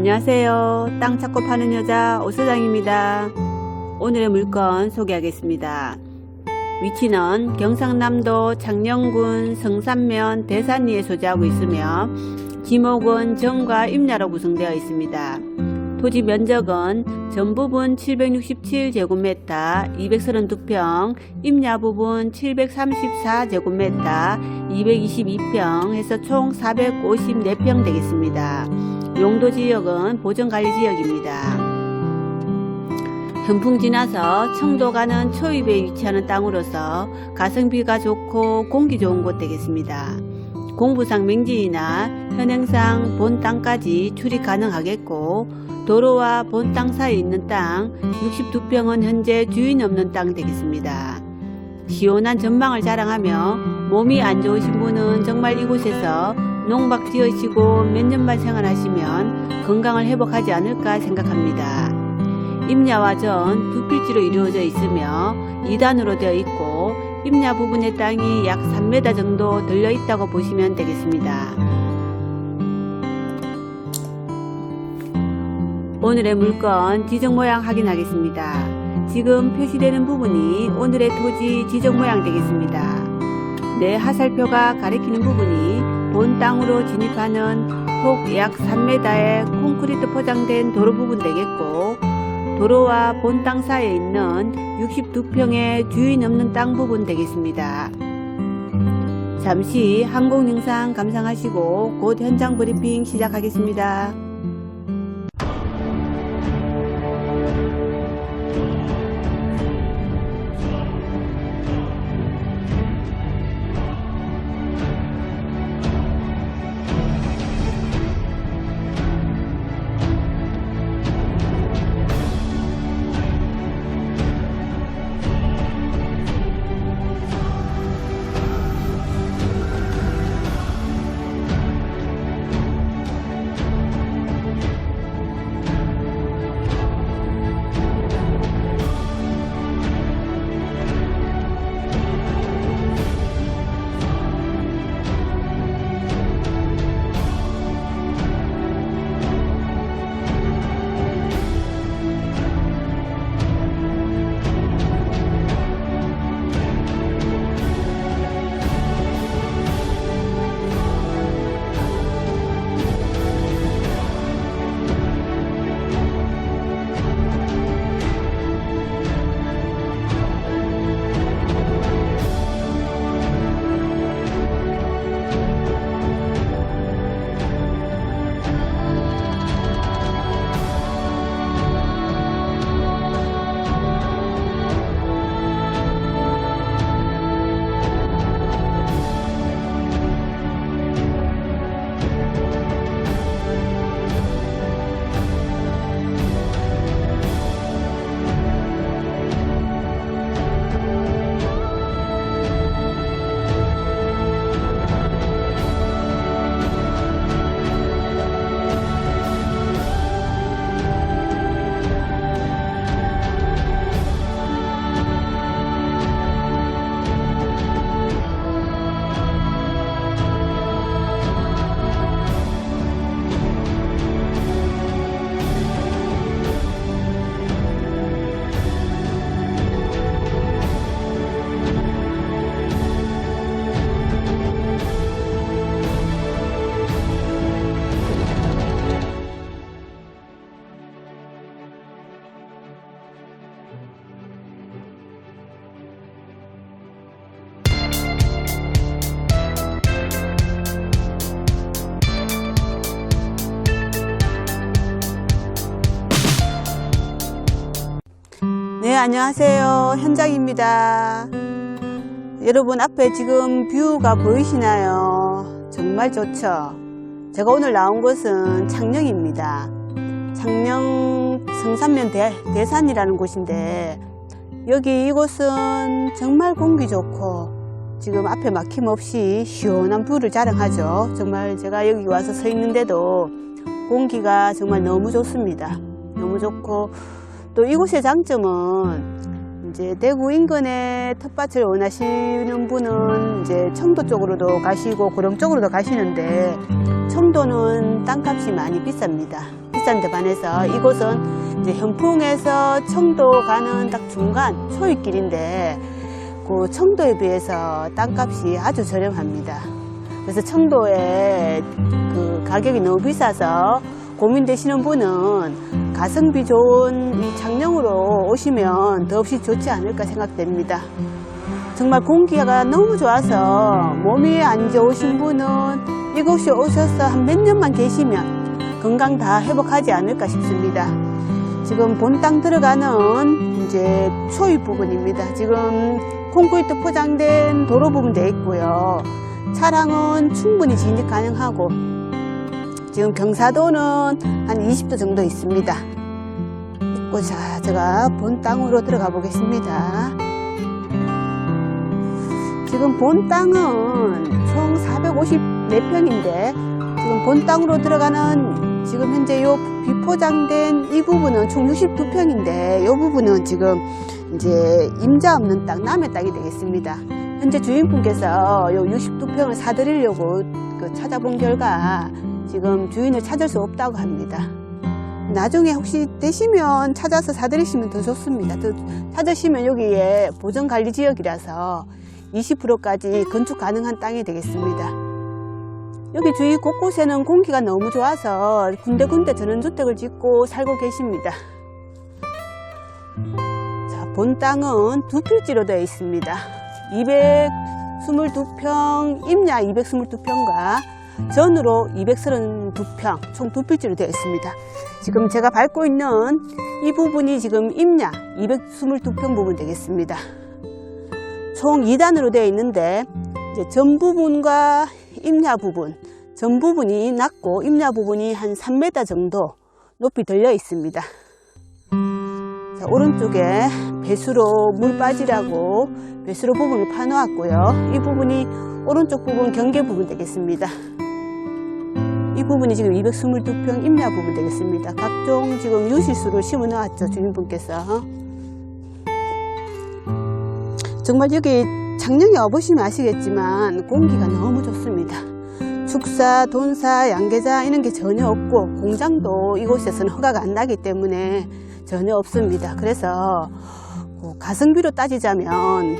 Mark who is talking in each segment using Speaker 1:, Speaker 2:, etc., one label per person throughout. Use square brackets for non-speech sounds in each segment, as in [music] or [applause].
Speaker 1: 네, 안녕하세요. 땅 찾고 파는 여자 오소장입니다. 오늘의 물건 소개하겠습니다. 위치는 경상남도 창녕군 성산면 대산리에 소재하고 있으며 지목은 정과 임야로 구성되어 있습니다. 토지 면적은 전 부분 767제곱미터 232평, 임야 부분 734제곱미터 222평 해서 총 454평 되겠습니다. 용도 지역은 보전관리 지역입니다. 현풍 지나서 청도 가는 초입에 위치하는 땅으로서 가성비가 좋고 공기 좋은 곳 되겠습니다. 공부상 맹지이나 현행상 본 땅까지 출입 가능하겠고 도로와 본 땅 사이에 있는 땅 62평은 현재 주인 없는 땅 되겠습니다. 시원한 전망을 자랑하며 몸이 안 좋으신 분은 정말 이곳에서 농박 지으시고 몇 년만 생활하시면 건강을 회복하지 않을까 생각합니다. 임야와 전 두 필지로 이루어져 있으며 2단으로 되어 있고 임야 부분의 땅이 약 3m 정도 들려 있다고 보시면 되겠습니다. 오늘의 물건 지적 모양 확인하겠습니다. 지금 표시되는 부분이 오늘의 토지 지적 모양 되겠습니다. 내 하살표가 가리키는 부분이 본 땅으로 진입하는 폭 약 3m의 콘크리트 포장된 도로 부분 되겠고 도로와 본 땅 사이에 있는 62평의 주인 없는 땅 부분 되겠습니다. 잠시 항공 영상 감상하시고 곧 현장 브리핑 시작하겠습니다. 안녕하세요. 현장입니다. 여러분 앞에 지금 뷰가 보이시나요? 정말 좋죠? 제가 오늘 나온 곳은 창녕입니다. 창녕 성산면 대, 대산이라는 곳인데 여기 이곳은 정말 공기 좋고 지금 앞에 막힘 없이 시원한 뷰를 자랑하죠. 정말 제가 여기 와서 서 있는데도 공기가 정말 너무 좋습니다. 너무 좋고 또 이곳의 장점은 이제 대구 인근에 텃밭을 원하시는 분은 이제 청도 쪽으로도 가시고 고령 쪽으로도 가시는데 청도는 땅값이 많이 비쌉니다. 비싼 데 반해서 이곳은 이제 현풍에서 청도 가는 딱 중간 초입길인데 그 청도에 비해서 땅값이 아주 저렴합니다. 그래서 청도에 그 가격이 너무 비싸서 고민되시는 분은 가성비 좋은 이 창녕으로 오시면 더없이 좋지 않을까 생각됩니다. 정말 공기가 너무 좋아서 몸이 안 좋으신 분은 이곳에 오셔서 한 몇 년만 계시면 건강 다 회복하지 않을까 싶습니다. 지금 본 땅 들어가는 이제 초입 부분입니다. 지금 콘크리트 포장된 도로 부분 돼 있고요. 차량은 충분히 진입 가능하고 지금 경사도는 한 20도 정도 있습니다. 자, 제가 본 땅으로 들어가 보겠습니다. 지금 본 땅은 총 454평인데 지금 본 땅으로 들어가는 지금 현재 요 비포장된 이 부분은 총 62평인데 이 부분은 지금 이제 임자 없는 땅, 남의 땅이 되겠습니다. 현재 주인분께서 요 62평을 사드리려고 그 찾아본 결과 지금 주인을 찾을 수 없다고 합니다. 나중에 혹시 되시면 찾아서 사드리시면 더 좋습니다. 또 찾으시면 여기에 보전관리 지역이라서 20%까지 건축 가능한 땅이 되겠습니다. 여기 주위 곳곳에는 공기가 너무 좋아서 군데군데 전원주택을 짓고 살고 계십니다. 자, 본 땅은 두 필지로 되어 있습니다. 222평, 임야 222평과 전으로 232평, 총 두 필지로 되어 있습니다. 지금 제가 밟고 있는 이 부분이 지금 임야 222평 부분 되겠습니다. 총 2단으로 되어 있는데 이제 전 부분과 임야 부분, 전 부분이 낮고 임야 부분이 한 3m 정도 높이 들려 있습니다. 자, 오른쪽에 배수로 물 빠지라고 배수로 부분을 파놓았고요. 이 부분이 오른쪽 부분 경계 부분 되겠습니다. 이 부분이 지금 222평 임야 부분 되겠습니다. 각종 지금 유실수를 심어 놓았죠, 주인분께서. 정말 여기 작년에 와보시면 아시겠지만 공기가 너무 좋습니다. 축사, 돈사, 양계장 이런 게 전혀 없고 공장도 이곳에서는 허가가 안 나기 때문에 전혀 없습니다. 그래서 그 가성비로 따지자면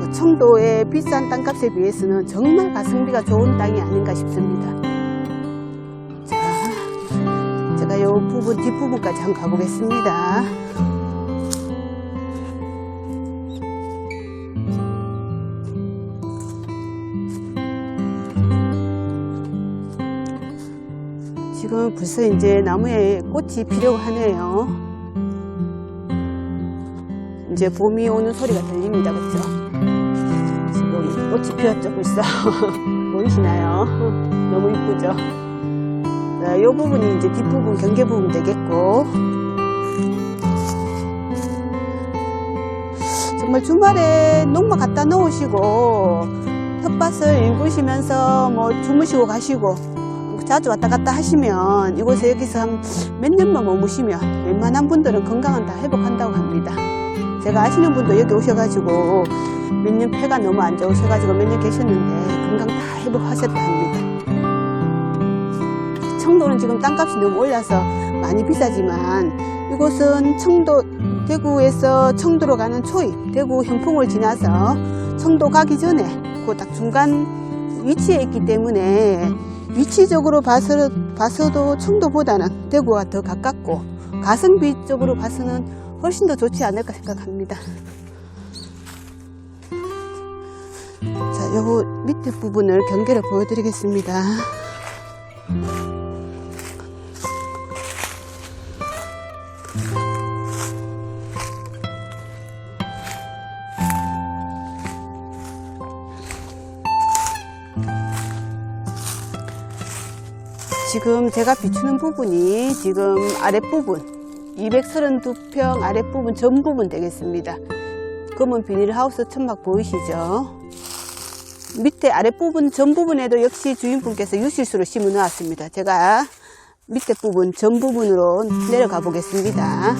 Speaker 1: 그 청도의 비싼 땅값에 비해서는 정말 가성비가 좋은 땅이 아닌가 싶습니다. 제가 이 부분 뒷부분까지 한번 가보겠습니다. 지금 벌써 이제 나무에 꽃이 피려고 하네요. 이제 봄이 오는 소리가 들립니다. 그렇죠? 지금 꽃이 피었죠, 벌써. [laughs] 보이시나요? [laughs] 너무 이쁘죠? 자, 이 부분이 이제 뒷부분, 경계 부분 되겠고. 정말 주말에 농마 갖다 놓으시고, 텃밭을 일구시면서 뭐 주무시고 가시고, 자주 왔다 갔다 하시면 이곳에 여기서 한 몇 년만 머무시면 웬만한 분들은 건강은 다 회복한다고 합니다. 제가 아시는 분도 여기 오셔가지고 몇 년 폐가 너무 안 좋으셔가지고 몇 년 계셨는데 건강 다 회복하셨다 합니다. 청도는 지금 땅값이 너무 올라서 많이 비싸지만 이곳은 청도 대구에서 청도로 가는 초입 대구 현풍을 지나서 청도 가기 전에 그 딱 중간 위치에 있기 때문에 위치적으로 봐서, 봐서도 청도보다는 대구가 더 가깝고 가성비 쪽으로 봐서는 훨씬 더 좋지 않을까 생각합니다. 자, 요 밑에 부분을 경계를 보여드리겠습니다. 지금 제가 비추는 부분이 지금 아랫부분 232평 아랫부분 전부분 되겠습니다. 검은 비닐하우스 천막 보이시죠? 밑에 아랫부분 전부분에도 역시 주인분께서 유실수를 심어 놓았습니다. 제가 밑에 부분 전부분으로 내려가 보겠습니다.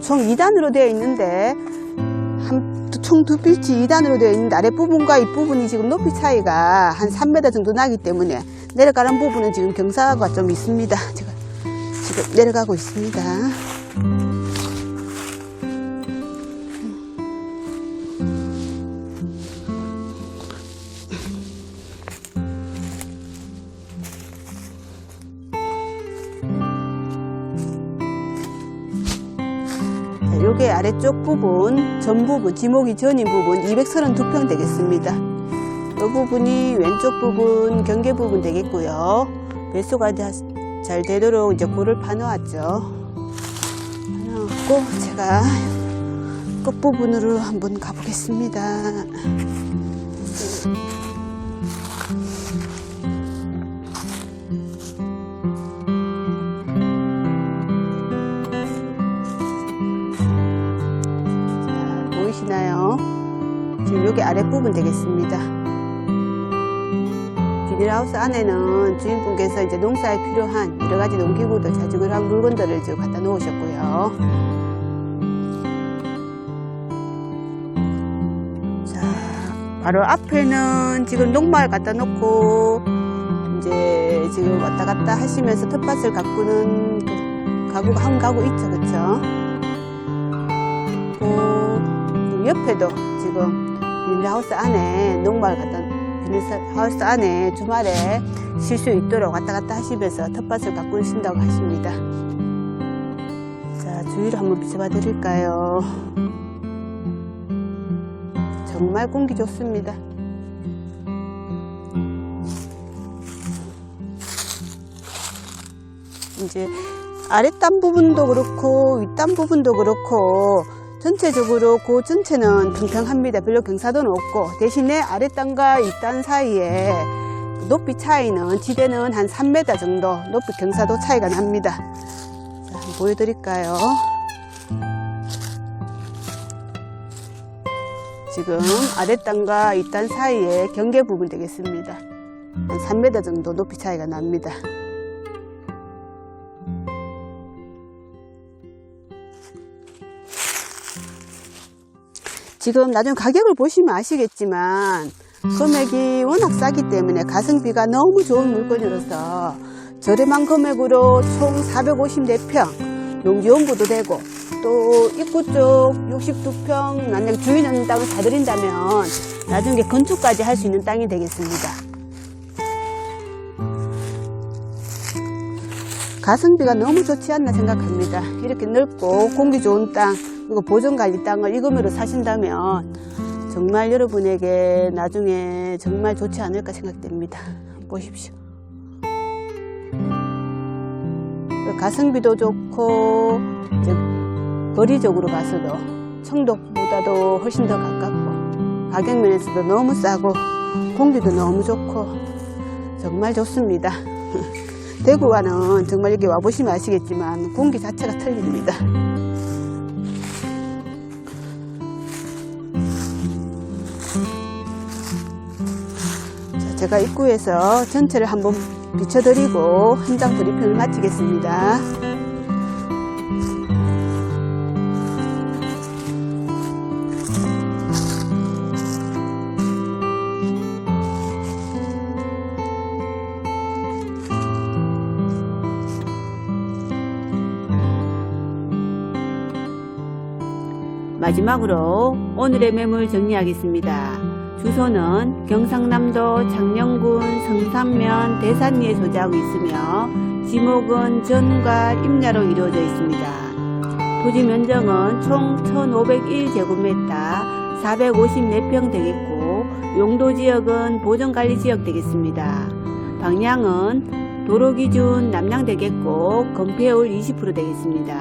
Speaker 1: 총 2단으로 되어 있는데 한, 총총두 필지 2단으로 되어 있는데 아랫부분과 윗부분이 지금 높이 차이가 한 3m 정도 나기 때문에 내려가는 부분은 지금 경사가 좀 있습니다. 제가 지금 내려가고 있습니다. 자, 요게 아래쪽 부분, 전 부분, 지목이 전인 부분 232평 되겠습니다. 이 부분이 왼쪽 부분, 경계 부분 되겠고요. 배수가 다- 잘 되도록 이제 골을 파놓았죠. 파놓았고 제가 끝부분으로 한번 가보겠습니다. 아랫부분 되겠습니다. 비닐하우스 안에는 주인분께서 이제 농사에 필요한 여러 가지 농기구들, 자주그한 물건들을 지금 갖다 놓으셨고요. 자, 바로 앞에는 지금 농마을 갖다 놓고 이제 지금 왔다 갔다 하시면서 텃밭을 가꾸는 그 가구가 한 가구 있죠, 그쵸? 그 옆에도 지금 비닐하우스 안에 농마을 갖다 비닐하우스 안에 주말에 쉴 수 있도록 왔다 갔다 하시면서 텃밭을 가꾸신다고 하십니다. 자, 주위를 한번 비춰봐 드릴까요? 정말 공기 좋습니다. 이제 아랫단 부분도 그렇고 윗단 부분도 그렇고 전체적으로 그 전체는 평평합니다. 별로 경사도는 없고 대신에 아랫단과 윗단 사이에 높이 차이는 지대는 한 3m 정도 높이 경사도 차이가 납니다. 자, 한번 보여드릴까요? 지금 아랫단과 윗단 사이에 경계 부분 되겠습니다. 한 3m 정도 높이 차이가 납니다. 지금 나중에 가격을 보시면 아시겠지만 금액이 워낙 싸기 때문에 가성비가 너무 좋은 물건이라서 저렴한 금액으로 총 454평 농지원부도 되고 또 입구 쪽 62평 만약 주인 없는 땅을 사드린다면 나중에 건축까지 할 수 있는 땅이 되겠습니다. 가성비가 너무 좋지 않나 생각합니다. 이렇게 넓고 공기 좋은 땅, 그리고 보존관리 땅을 이금으로 사신다면 정말 여러분에게 나중에 정말 좋지 않을까 생각됩니다. 보십시오. 가성비도 좋고, 거리적으로 봐서도 청도보다도 훨씬 더 가깝고, 가격 면에서도 너무 싸고, 공기도 너무 좋고, 정말 좋습니다. [laughs] 대구와는 정말 여기 와보시면 아시겠지만 공기 자체가 틀립니다. 제가 입구에서 전체를 한번 비춰드리고 현장 브리핑을 마치겠습니다. 마지막으로 오늘의 매물 정리하겠습니다. 주소는 경상남도 창녕군 성산면 대산리에 소재하고 있으며 지목은 전과 임야로 이루어져 있습니다. 토지 면적은 총 1,501제곱미터 454평 되겠고 용도 지역은 보전관리 지역 되겠습니다. 방향은 도로 기준 남양 되겠고 건폐율 20% 되겠습니다.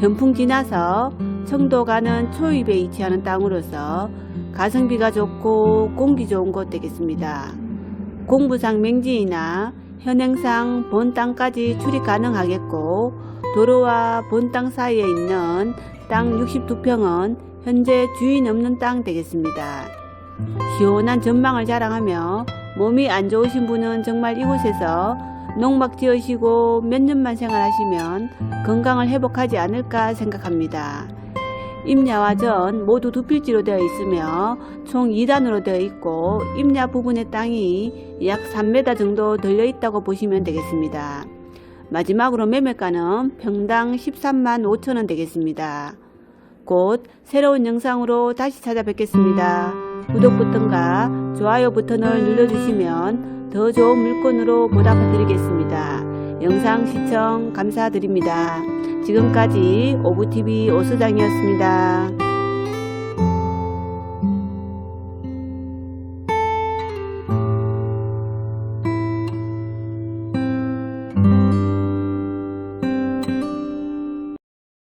Speaker 1: 현풍 지나서 청도 가는 초입에 위치하는 땅으로서 가성비가 좋고 공기 좋은 곳 되겠습니다. 공부상 맹지이나 현행상 본 땅까지 출입 가능하겠고 도로와 본 땅 사이에 있는 땅 62평은 현재 주인 없는 땅 되겠습니다. 시원한 전망을 자랑하며 몸이 안 좋으신 분은 정말 이곳에서 농막 지으시고 몇 년만 생활하시면 건강을 회복하지 않을까 생각합니다. 임야와 전 모두 두 필지로 되어 있으며 총 2단으로 되어 있고 임야 부분의 땅이 약 3m 정도 들려 있다고 보시면 되겠습니다. 마지막으로 매매가는 평당 13만 5천 원 되겠습니다. 곧 새로운 영상으로 다시 찾아뵙겠습니다. 구독 버튼과 좋아요 버튼을 눌러주시면 더 좋은 물건으로 보답해드리겠습니다. 영상 시청 감사드립니다. 지금까지 오브TV 오수장이었습니다.